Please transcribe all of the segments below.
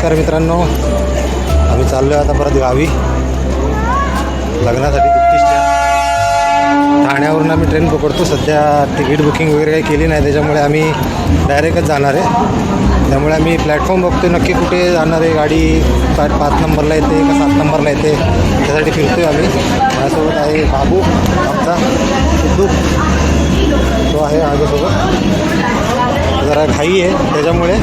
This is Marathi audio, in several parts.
नमस्कार मित्रांनो. आम्ही चाललो आहे आता परत गावी. लग्नासाठी दिप्तीशच्या ठाण्यावरून आम्ही ट्रेन पकडतो. सध्या तिकीट बुकिंग वगैरे काही केली नाही. त्याच्यामुळे आम्ही डायरेक्टच जाणार आहे. त्यामुळे आम्ही प्लॅटफॉर्म बघतो नक्की कुठे जाणार आहे गाडी? पाच पाच नंबरला येते का सात नंबरला येते? त्यासाठी फिरतो आहे आम्ही. माझ्यासोबत आहे बाबू आमचा सिद्धू. तो आहे माझ्यासोबत. जरा घाई आहे. त्याच्यामुळे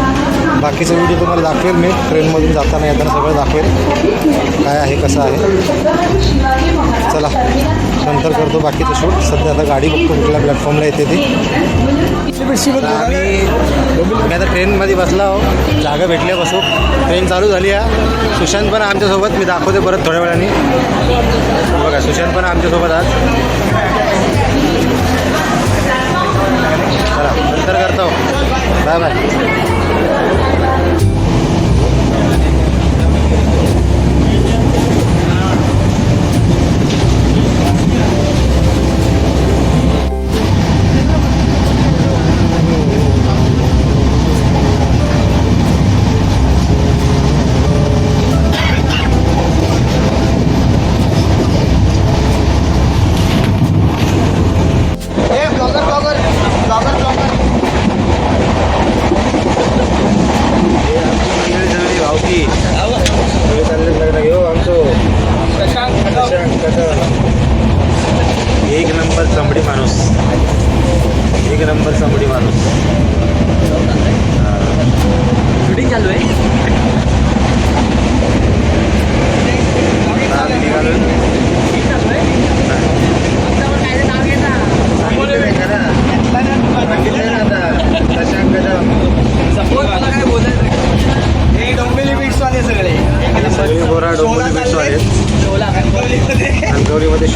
बाकीचे व्हिडिओ तुम्हाला दाखवेल मी. ट्रेनमधून जाताना येताना सगळं दाखवेल. काय आहे कसं आहे. चला नंतर करतो बाकीचं शूट सध्या आता गाडी बघतो कुठल्या प्लॅटफॉर्मला येते ती. आम्ही मी आता ट्रेनमध्ये बसला आहो. जागा भेटल्या बसू. ट्रेन चालू झाली आहे. सुशांत पण आमच्यासोबत. मी दाखवते परत थोड्या वेळाने. बघा सुशांत पण आमच्यासोबत आज. चला नंतर करतो. Bye bye.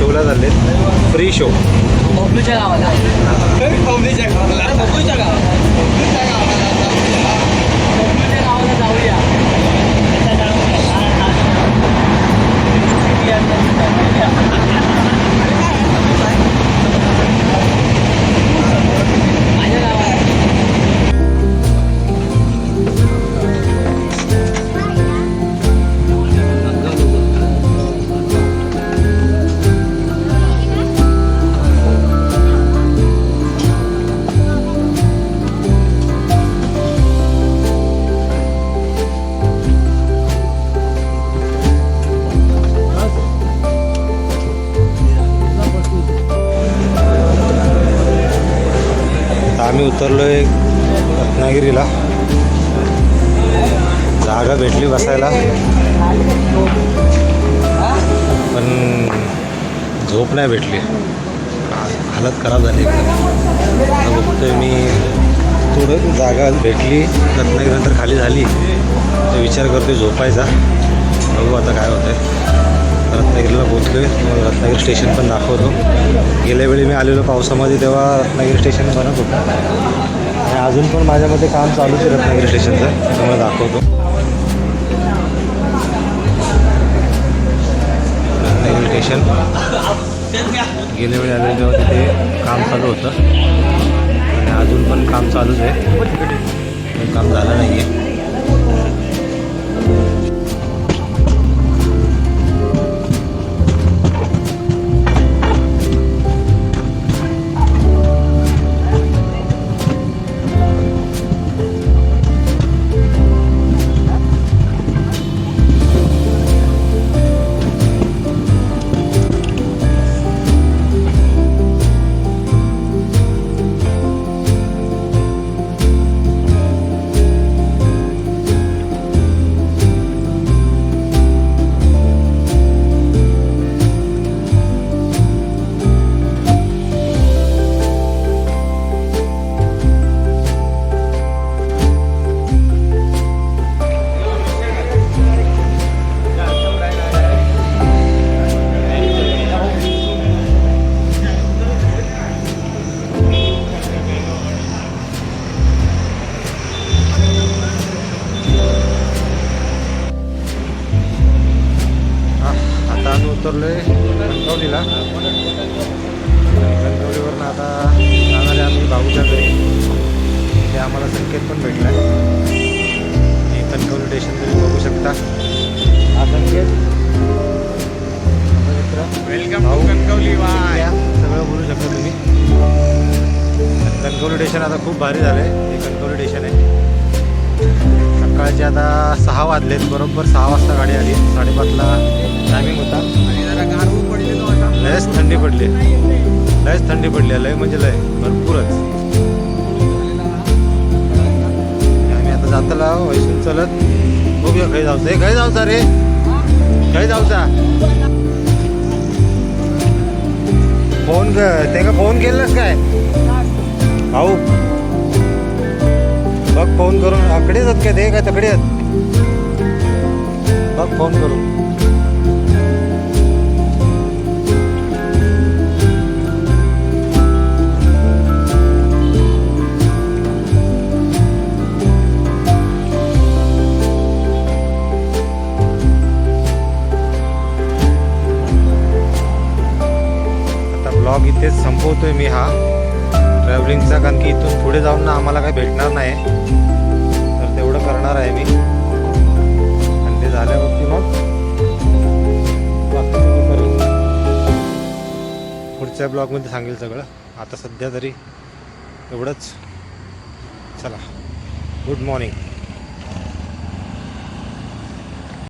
शोला चालले फ्री शो बबलूच्या गावाला. बबलूच्या गावाला बबलूच्या गावाला. उतरलो आहे रत्नागिरीला. जागा भेटली बसायला. पण झोप नाही भेटली. हालत खराब झाली. एकदम बघतोय मी. थोडं जागा भेटली. रत्नागिरीनंतर खाली झाली. तर विचार करतोय झोपायचा. बघू आता काय होतंय. रत्नागिरीला पोहोचलो आहे मग रत्नागिरी स्टेशन पण दाखवतो. गेल्या वेळी मी आलेलो पावसामध्ये तेव्हा रत्नागिरी स्टेशन बनत होतं आणि अजून पण माझ्यामध्ये काम चालूच आहे रत्नागिरी स्टेशनचं त्यामुळे दाखवतो. रत्नागिरी स्टेशन गेल्या वेळी आलेलो तेव्हा तिथे काम चालू होतं. आणि अजून पण काम चालूच आहे. काम झालं नाही आहे उतरलो आहे कणकवलीला कणकवलीवरनं आता जाणार आहे आम्ही भाऊच्या घरी. ते आम्हाला संकेत पण भेटला आहे कणकवली स्टेशन तुम्ही बघू शकता. हा संकेत. मित्र. वेलकम भाऊ. कणकवली वाय सगळं बोलू शकता तुम्ही. कणकवली स्टेशन आता खूप भारी झालं आहे हे कणकवली स्टेशन आहे. सकाळचे आता सहा वाजलेत. बरोबर सहा वाजता गाडी आली. साडेपाचला टायमिंग होता. लयच थंडी पडली. लयच थंडी पडली. लय म्हणजे लय. भरपूरच. आम्ही आता जाताला वैसून चलत. बघूया खै जाऊचं. हे खै जाऊचा रे. खै जाऊचा. फोन ते का फोन केलास काय? भाऊ. बघ फोन करून. आकडेच आहेत काय ते? काय तकडे आहेत? बघ फोन करून. ब्लॉग इथेच संपवतोय मी हा. ट्रॅव्हलिंगचा कारण की इथून पुढे जाऊन ना आम्हाला काही भेटणार नाही. तर तेवढं करणार आहे मी. आणि ते झाल्यावरती मग. पुढच्या ब्लॉगमध्ये सांगेल सगळं. आता सध्या तरी एवढंच. चला गुड मॉर्निंग